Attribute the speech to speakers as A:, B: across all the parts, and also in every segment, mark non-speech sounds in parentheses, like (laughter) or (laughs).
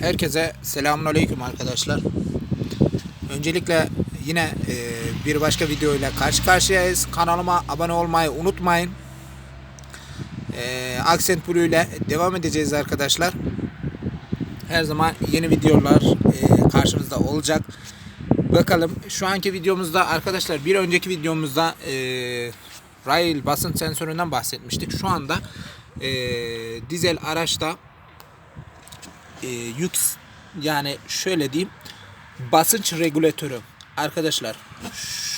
A: Herkese selamünaleyküm arkadaşlar. Öncelikle yine e, bir başka video ile karşı karşıyayız. Kanalıma abone olmayı unutmayın. E, Accent Blue ile devam edeceğiz arkadaşlar. Her zaman yeni videolar e, karşınızda olacak. Bakalım şu anki videomuzda arkadaşlar bir önceki videomuzda e, rail basınç sensöründen bahsetmiştik. Şu anda e, dizel araçta e, yük yani şöyle diyeyim basınç regülatörü. Arkadaşlar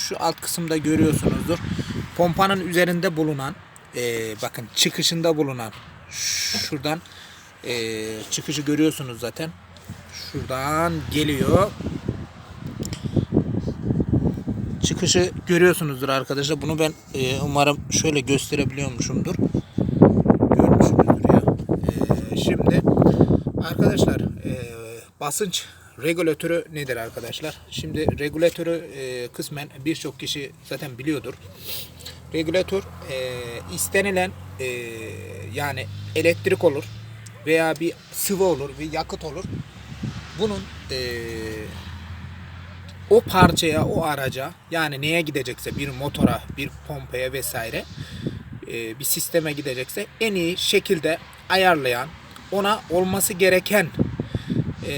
A: şu alt kısımda görüyorsunuzdur. Pompanın üzerinde bulunan e, bakın çıkışında bulunan şuradan e, çıkışı görüyorsunuz zaten. Şuradan geliyor. Çıkışı görüyorsunuzdur arkadaşlar. Bunu ben e, umarım şöyle gösterebiliyormuşumdur. Görmüşsünüzdür ya. E, şimdi Arkadaşlar e, basınç regülatörü nedir arkadaşlar? Şimdi regülatörü e, kısmen birçok kişi zaten biliyordur. Regülatör e, istenilen e, yani elektrik olur veya bir sıvı olur, bir yakıt olur. Bunun e, o parçaya, o araca yani neye gidecekse bir motora, bir pompaya vesaire e, bir sisteme gidecekse en iyi şekilde ayarlayan, ona olması gereken e,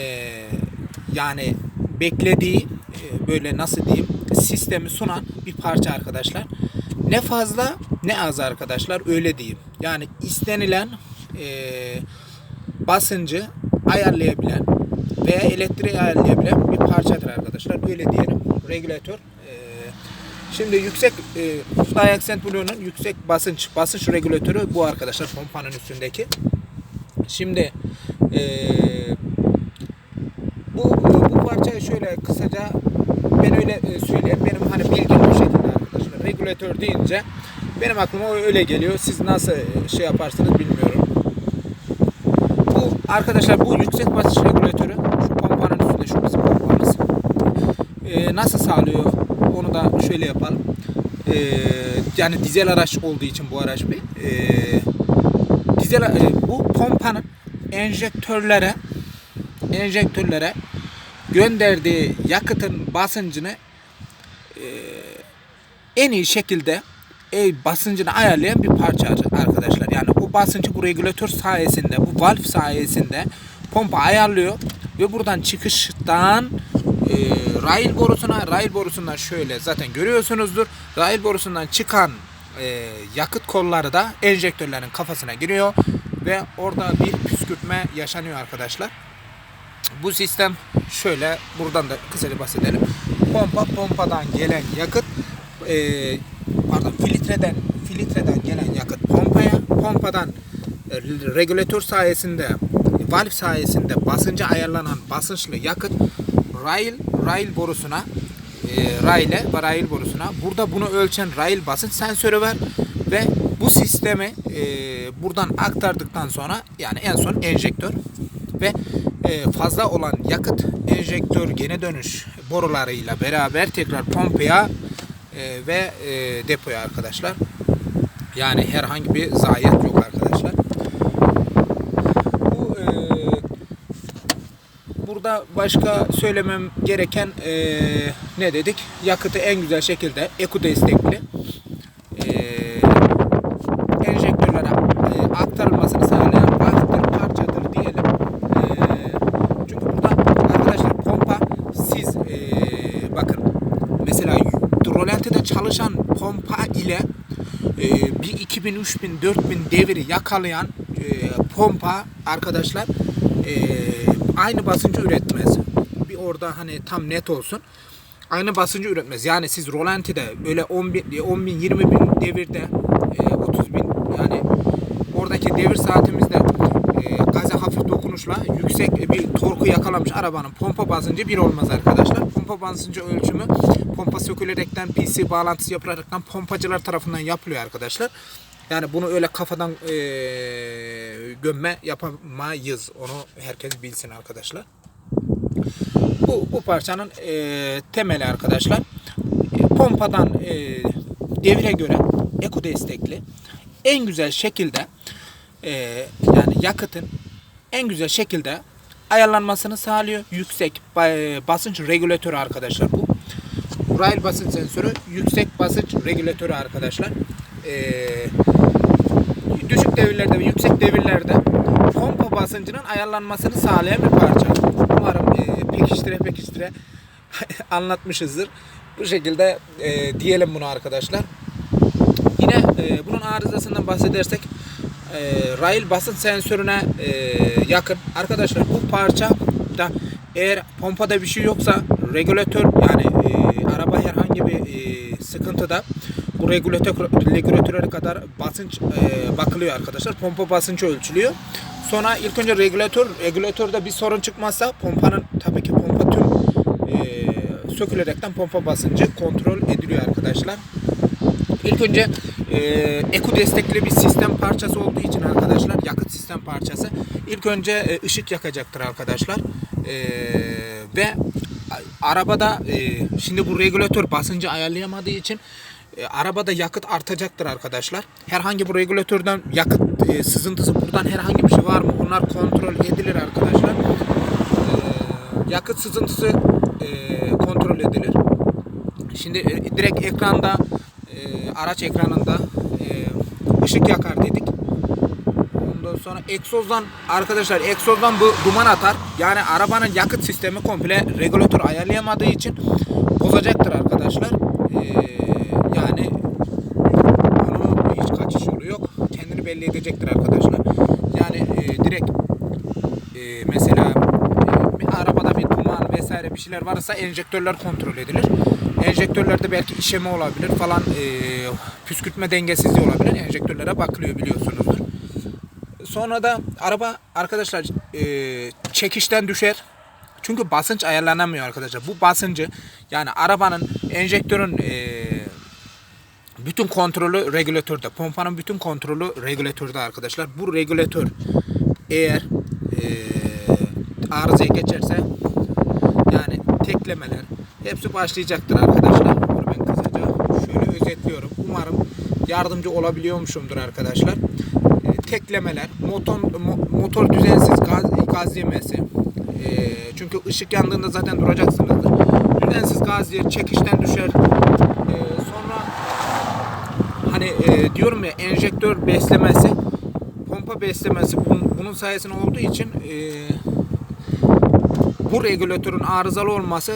A: yani beklediği e, böyle nasıl diyeyim sistemi sunan bir parça arkadaşlar. Ne fazla ne az arkadaşlar öyle diyeyim. Yani istenilen e, basıncı ayarlayabilen veya elektriği ayarlayabilen bir parçadır arkadaşlar. Öyle diyelim. Regülatör. E, şimdi yüksek e, Fly Accent Blue'nun yüksek basınç basınç regülatörü bu arkadaşlar pompanın üstündeki. Şimdi eee, bu bu parçayı şöyle kısaca ben öyle e, söyleyeyim. Benim hani bildiğim bu şekilde arkadaşlar. Regülatör deyince benim aklıma öyle geliyor. Siz nasıl şey yaparsınız bilmiyorum. Bu arkadaşlar bu yüksek basınç regülatörü şu pompanın üstünde şu bizim pompamız. Eee, nasıl sağlıyor? Onu da şöyle yapalım. Eee, yani dizel araç olduğu için bu araç bir eee dizel e, bu pompanın enjektörlere enjektörlere gönderdiği yakıtın basıncını e, en iyi şekilde e, basıncını ayarlayan bir parça arkadaşlar. Yani o basıncı bu regülatör sayesinde, bu valve sayesinde pompa ayarlıyor ve buradan çıkıştan e, rail borusuna, rail borusundan şöyle zaten görüyorsunuzdur. Rail borusundan çıkan e, yakıt kolları da enjektörlerin kafasına giriyor ve orada bir püskürtme yaşanıyor arkadaşlar. Bu sistem şöyle buradan da kısaca bahsedelim. Pompa pompadan gelen yakıt e, pardon filtreden filtreden gelen yakıt pompaya pompadan e, regülatör sayesinde valve sayesinde basınca ayarlanan basınçlı yakıt rail rail borusuna e, raile ve rail borusuna. Burada bunu ölçen rail basınç sensörü var ve bu sistemi e, buradan aktardıktan sonra yani en son enjektör ve e, fazla olan yakıt enjektör gene dönüş borularıyla beraber tekrar pompaya e, ve e, depoya arkadaşlar. Yani herhangi bir zayiat yok arkadaşlar. Bu e, burada başka söylemem gereken e, ne dedik? Yakıtı en güzel şekilde eku destekli e, enjektörlere e, aktarılmasını sağlayan valve'dir, parçadır diyelim. E, çünkü burada arkadaşlar pompa siz e, bakın mesela rolantide çalışan pompa ile e, bir 2000, 3000, 4000 deviri yakalayan e, pompa arkadaşlar e, aynı basıncı üretmez. Bir orada hani tam net olsun. Aynı basıncı üretmez. Yani siz rolantide öyle 10 bin, 10 bin 20 bin devirde e, 30 bin yani oradaki devir saatimizde e, gaza hafif dokunuşla yüksek bir torku yakalamış arabanın pompa basıncı bir olmaz arkadaşlar. Pompa basıncı ölçümü pompa sökülerekten PC bağlantısı yapılaraktan pompacılar tarafından yapılıyor arkadaşlar. Yani bunu öyle kafadan e, gömme yapamayız. Onu herkes bilsin arkadaşlar. Bu, bu parçanın e, temeli arkadaşlar. Pompadan e, devire göre eko destekli en güzel şekilde e, yani yakıtın en güzel şekilde ayarlanmasını sağlıyor. Yüksek ba- basınç regülatörü arkadaşlar bu. Rail basınç sensörü yüksek basınç regülatörü arkadaşlar. Ee, düşük devirlerde ve yüksek devirlerde pompa basıncının ayarlanmasını sağlayan bir parça. Umarım e, pekiştire pekiştire (laughs) anlatmışızdır. Bu şekilde e, diyelim bunu arkadaşlar. Yine e, bunun arızasından bahsedersek e, rail basınç sensörüne e, yakın. Arkadaşlar bu parça da eğer pompada bir şey yoksa regülatör yani e, araba herhangi bir e, sıkıntıda bu regülatör regülatöre kadar basınç e, bakılıyor arkadaşlar. Pompa basıncı ölçülüyor. Sonra ilk önce regülatör regülatörde bir sorun çıkmazsa pompanın tabii ki pompa tüm e, sökülerekten pompa basıncı kontrol ediliyor arkadaşlar. İlk önce e, Eku destekli bir sistem parçası olduğu için arkadaşlar yakıt sistem parçası ilk önce e, ışık yakacaktır arkadaşlar E, ve arabada e, şimdi bu regülatör basıncı ayarlayamadığı için e, arabada yakıt artacaktır arkadaşlar. Herhangi bir regülatörden yakıt e, sızıntısı buradan herhangi bir şey var mı? Onlar kontrol edilir arkadaşlar. E, yakıt sızıntısı e, kontrol edilir. Şimdi e, direkt ekranda e, araç ekranında e, ışık yakar dedik. Ondan sonra egzozdan arkadaşlar egzozdan bu duman atar. Yani arabanın yakıt sistemi komple regülatör ayarlayamadığı için bozacaktır arkadaşlar. E, yani onu hiç kaçış yolu yok. Kendini belli edecektir arkadaşlar. Yani e, direkt e, mesela e, arabada bir duman vesaire bir şeyler varsa enjektörler kontrol edilir. Enjektörlerde belki işeme olabilir falan e, püskürtme dengesizliği olabilir. Enjektörlere bakılıyor biliyorsunuzdur. Sonra da araba arkadaşlar e, çekişten düşer. Çünkü basınç ayarlanamıyor arkadaşlar. Bu basıncı yani arabanın enjektörün e, bütün kontrolü regülatörde. Pompanın bütün kontrolü regülatörde arkadaşlar. Bu regülatör eğer eee arızaya geçerse yani teklemeler hepsi başlayacaktır arkadaşlar. Bunu ben kısaca şöyle özetliyorum. Umarım yardımcı olabiliyormuşumdur arkadaşlar. Eee, teklemeler, motor mo- motor düzensiz gaz, gaz yemesi. Eee, çünkü ışık yandığında zaten duracaksınızdır. Düzensiz gaz yer, çekişten düşer. Hani e, diyorum ya enjektör beslemesi pompa beslemesi bunun, bunun sayesinde olduğu için e, bu regülatörün arızalı olması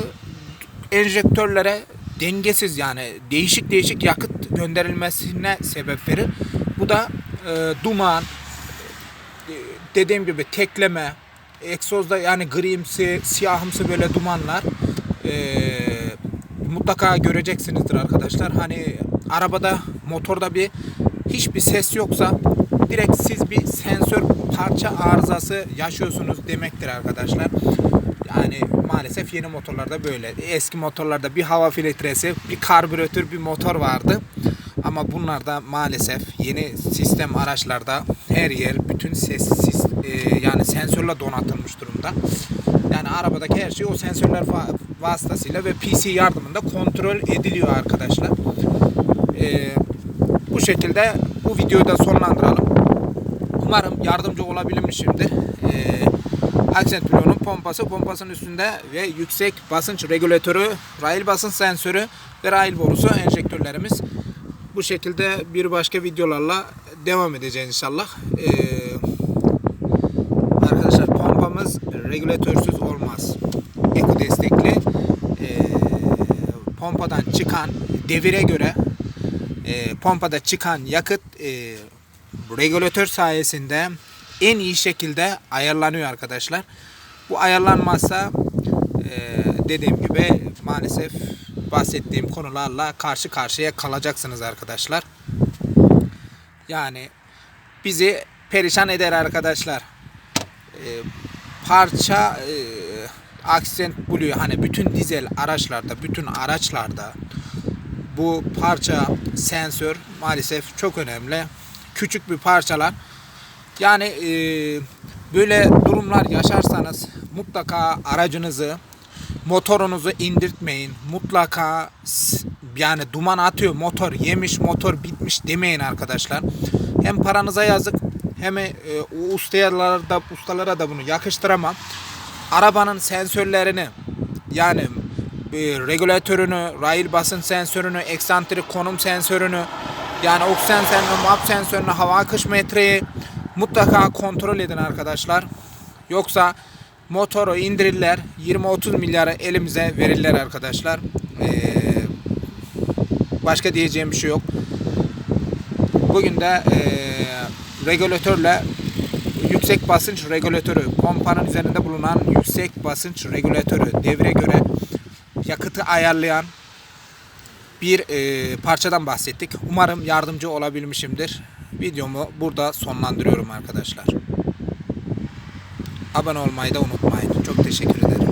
A: enjektörlere dengesiz yani değişik değişik yakıt gönderilmesine sebep verir. Bu da e, duman, e, dediğim gibi tekleme, egzozda yani grimsi, siyahımsı böyle dumanlar e, mutlaka göreceksinizdir arkadaşlar. Hani arabada, motorda bir hiçbir ses yoksa direkt siz bir sensör parça arızası yaşıyorsunuz demektir arkadaşlar. Yani maalesef yeni motorlarda böyle. Eski motorlarda bir hava filtresi, bir karbüratör, bir motor vardı. Ama bunlarda maalesef yeni sistem araçlarda her yer bütün ses e, yani sensörle donatılmış durumda. Yani arabadaki her şey o sensörler vasıtasıyla ve PC yardımında kontrol ediliyor arkadaşlar. E, bu şekilde bu videoyu da sonlandıralım. Umarım yardımcı olabilmişimdir. E, Accent pompası, pompasının üstünde ve yüksek basınç regülatörü, rail basınç sensörü ve rail borusu enjektörlerimiz. Bu şekilde bir başka videolarla devam edeceğiz inşallah. Ee, arkadaşlar pompamız regülatörsüz olmaz. Eko destekli. Ee, pompadan çıkan devire göre e, pompada çıkan yakıt e, regülatör sayesinde en iyi şekilde ayarlanıyor arkadaşlar. Bu ayarlanmazsa e, dediğim gibi maalesef bahsettiğim konularla karşı karşıya kalacaksınız arkadaşlar. Yani bizi perişan eder arkadaşlar. E, parça e, aksent buluyor. Hani bütün dizel araçlarda, bütün araçlarda bu parça sensör maalesef çok önemli. Küçük bir parçalar. Yani e, böyle durumlar yaşarsanız mutlaka aracınızı motorunuzu indirtmeyin. Mutlaka yani duman atıyor motor yemiş motor bitmiş demeyin arkadaşlar. Hem paranıza yazık hem e, ustalara da ustalara da bunu yakıştıramam. arabanın sensörlerini yani regülatörünü, rail basınç sensörünü, eksantrik konum sensörünü, yani oksijen sensörünü, map sensörünü, hava akış metreyi mutlaka kontrol edin arkadaşlar. Yoksa motoru indirirler 20-30 milyara elimize verirler arkadaşlar. Ee, başka diyeceğim bir şey yok. Bugün de eee regülatörle yüksek basınç regülatörü, pompanın üzerinde bulunan yüksek basınç regülatörü devre göre yakıtı ayarlayan bir eee, parçadan bahsettik. Umarım yardımcı olabilmişimdir. Videomu burada sonlandırıyorum arkadaşlar. Abone olmayı da unutmayın. Çok teşekkür ederim.